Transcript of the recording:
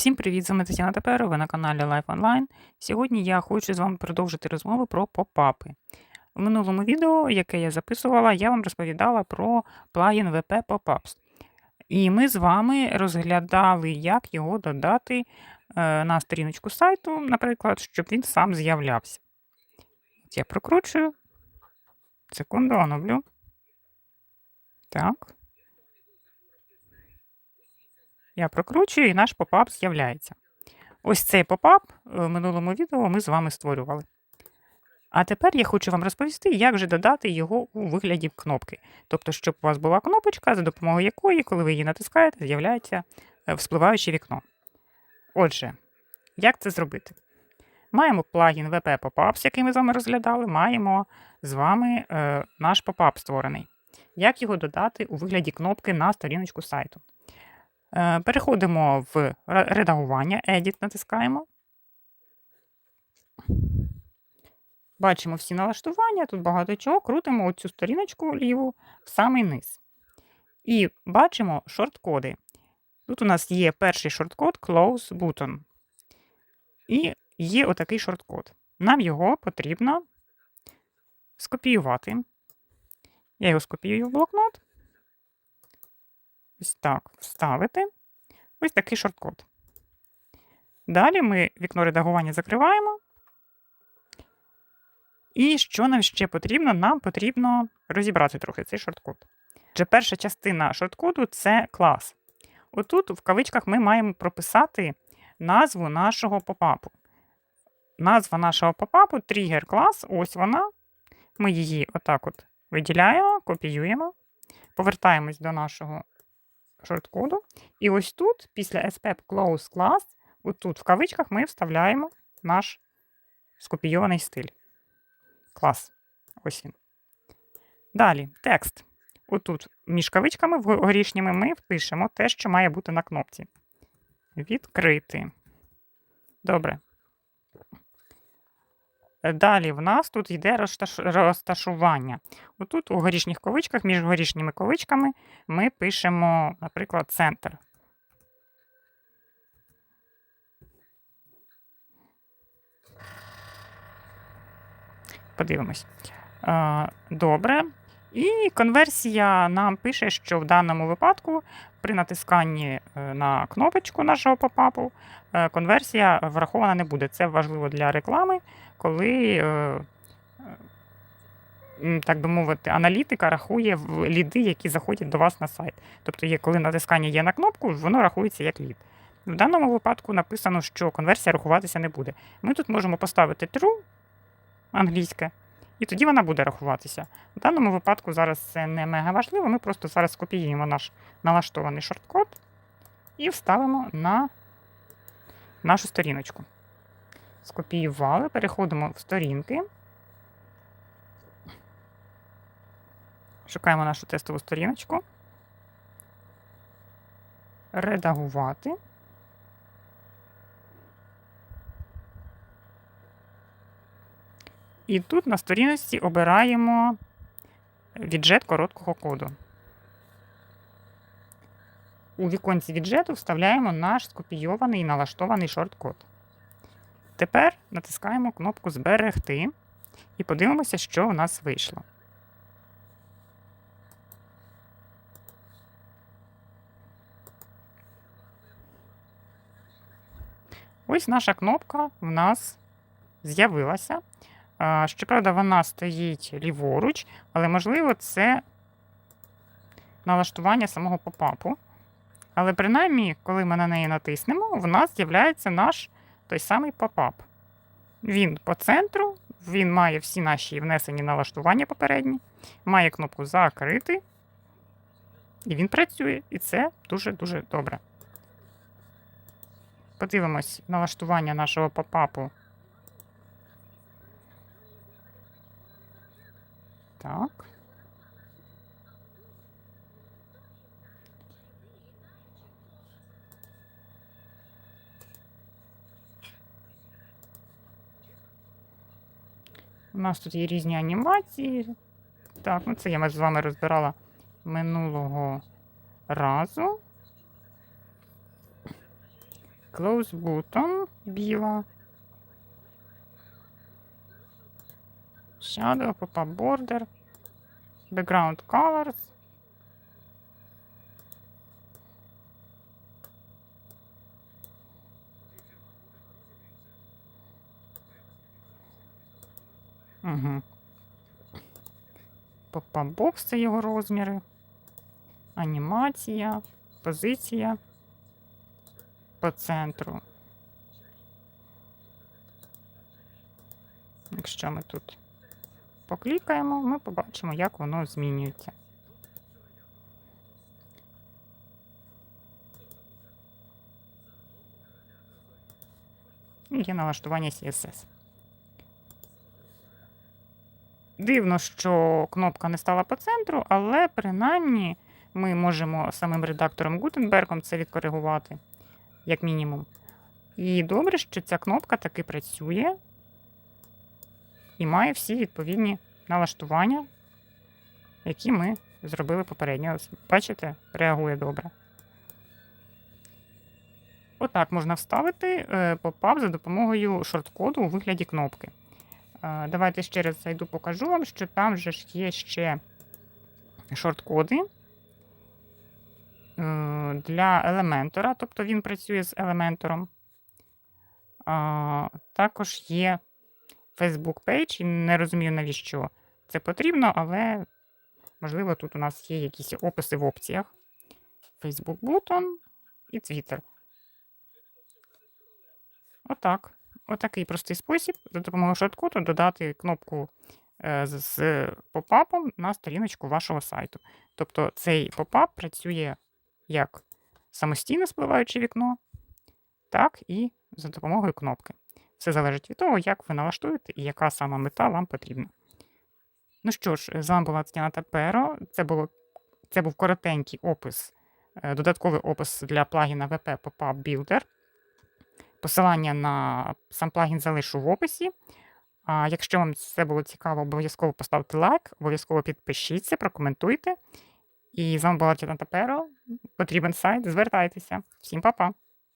Всім привіт! З вами Тетяна Тепер, ви на каналі Life Online. Сьогодні я хочу з вами продовжити розмову про попапи. В минулому відео, яке я записувала, я вам розповідала про плагін VP Popups. І ми з вами розглядали, як його додати е, на сторіночку сайту, наприклад, щоб він сам з'являвся. Я прокручую. Секунду, оновлю. Так. Я прокручую, і наш попап з'являється. Ось цей попап в минулому відео ми з вами створювали. А тепер я хочу вам розповісти, як же додати його у вигляді кнопки. Тобто, щоб у вас була кнопочка, за допомогою якої, коли ви її натискаєте, з'являється е, вспливаюче вікно. Отже, як це зробити? Маємо плагін VP Popups, який ми з вами розглядали, маємо з вами е, наш попап створений. Як його додати у вигляді кнопки на сторіночку сайту? Е, Переходимо в редагування, Edit натискаємо. Бачимо всі налаштування, тут багато чого. Крутимо оцю сторіночку ліву в самий низ. І бачимо шорткоди. Тут у нас є перший шорткод Close Button. І є отакий шорткод. Нам його потрібно скопіювати. Я його скопіюю в блокнот. Ось так вставити. Ось такий шорткод. Далі ми вікно редагування закриваємо. І що нам ще потрібно? Нам потрібно розібрати трохи цей шорткод. Отже, перша частина шорткоду це клас. Отут, в кавичках, ми маємо прописати назву нашого попапу. Назва нашого попапу тригер клас, ось вона. Ми її отак от виділяємо, копіюємо, повертаємось до нашого шорткоду. І ось тут, після SPEP Close Class, отут в кавичках ми вставляємо наш скопійований стиль. Клас. Ось він. Далі, текст. Отут між кавичками горішніми ми впишемо те, що має бути на кнопці. Відкрити. Добре. Е, Далі в нас тут йде розташування. Отут у горішніх ковичках, між горішніми ковичками ми пишемо, наприклад, центр. Подивимось. Е, Добре. І конверсія нам пише, що в даному випадку при натисканні е, на кнопочку нашого попапу е, конверсія врахована не буде. Це важливо для реклами, коли, е, так би мовити, аналітика рахує ліди, які заходять до вас на сайт. Тобто, коли натискання є на кнопку, воно рахується як лід. В даному випадку написано, що конверсія рахуватися не буде. Ми тут можемо поставити true англійське, і тоді вона буде рахуватися. В даному випадку зараз це не мега важливо. Ми просто зараз скопіюємо наш налаштований шорткод і вставимо на нашу сторіночку. Скопіювали, переходимо в сторінки. Шукаємо нашу тестову сторіночку. Редагувати. І тут на сторіночці обираємо віджет короткого коду. У віконці віджету вставляємо наш скопійований і налаштований шорткод. Тепер натискаємо кнопку Зберегти і подивимося, що у нас вийшло. Ось наша кнопка в нас з'явилася. Щоправда, вона стоїть ліворуч, але, можливо, це налаштування самого попапу. Але принаймні, коли ми на неї натиснемо, в нас з'являється наш той самий попап. Він по центру, він має всі наші внесені налаштування попередні, має кнопку Закрити, і він працює. І це дуже-дуже добре. Подивимось налаштування нашого попапу. Так. У нас тут є різні анімації. Так, ну це я з вами розбирала минулого разу. Close button біла. Shadow, pop-up border. Background colors. Угу. Pop-up це його розміри. Анімація, позиція по центру. Якщо ми тут поклікаємо, ми побачимо, як воно змінюється. Є налаштування CSS. Дивно, що кнопка не стала по центру, але принаймні ми можемо самим редактором Гутенбергом це відкоригувати, як мінімум. І добре, що ця кнопка таки працює і має всі відповідні налаштування, які ми зробили попередньо. Бачите, реагує добре. Отак можна вставити е, попап за допомогою шорткоду у вигляді кнопки. Е, Давайте ще раз зайду, покажу вам, що там же ж є ще шорткоди е, для елементора, тобто він працює з елементором. Також є Facebook Page, і не розумію, навіщо це потрібно, але можливо тут у нас є якісь описи в опціях. Facebook Button і Twitter. Отак. Отакий простий спосіб за допомогою шорткоду додати кнопку е, з попапом на сторіночку вашого сайту. Тобто цей попап працює як самостійно спливаюче вікно, так і за допомогою кнопки. Все залежить від того, як ви налаштуєте і яка сама мета вам потрібна. Ну що ж, з вами була Тетяна Таперо. Це, було, це був коротенький опис, е, додатковий опис для плагіна WP Pop-up Builder. Посилання на сам плагін залишу в описі. А якщо вам це було цікаво, обов'язково поставте лайк, обов'язково підпишіться, прокоментуйте. І з вами була Тетяна Таперо. Потрібен сайт, звертайтеся. Всім па-па!